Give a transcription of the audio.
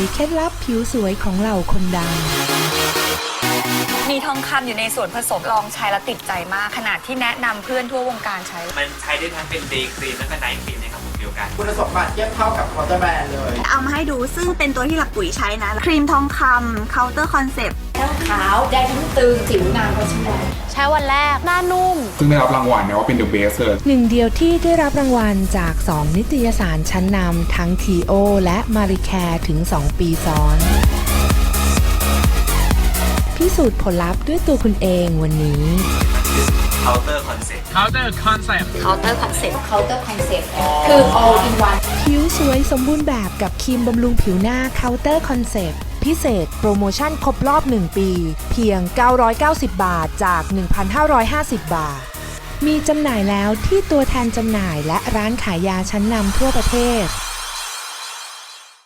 ยเคล็ดลับผิวสวยของเหล่าคนดัง มีทองคำอยู่ในส่วนผสมลองใช้แล้วติดใจมาก ขนาดที่แนะนำเพื่อนทั่ววงการใช้ มันใช้ได้ทั้งเป็นเดย์ครีมและก็ไนท์ครีมในกระปุกเดียวกัน คุณสมบัติเทียบเท่ากับคอร์เตอร์แบรนด์เลย เอามาให้ดูซึ่งเป็นตัวที่หลักปุ๋ยใช้นะ ครีมทองคำเคาน์เตอร์คอนเซปต์ทั้งขาวแดงทั้งตึงสิวนางก็ช่วยใช้วันแรก หน้านุ่ม ซึ่งได้รับรางวัลเนี่ยว่าเป็น the best เลยหนึ่งเดียวที่ได้รับรางวัลจาก 2 นิตยสารชั้นนำทั้ง TO และมาริแคร์ถึง 2 ปีซ้อนพิสูจน์ผลลัพธ์ด้วยตัวคุณเองวันนี้ เคาน์เตอร์คอนเซ็ปต์เคาน์เตอร์คอนเซ็ปต์เคาน์เตอร์คอนเซ็ปต์เคาน์เตอร์คอนเซ็ปต์คือ all in one ผิวสวยสมบูรณ์แบบกับครีมบำรุงผิวหน้าเคาน์เตอร์คอนเซปต์พิเศษโปรโมชั่นครบรอบ 1 ปี เพียง 990 บาทจาก 1,550 บาท มีจำหน่ายแล้วที่ตัวแทนจำหน่ายและร้านขายยาชั้นนำทั่วประเทศ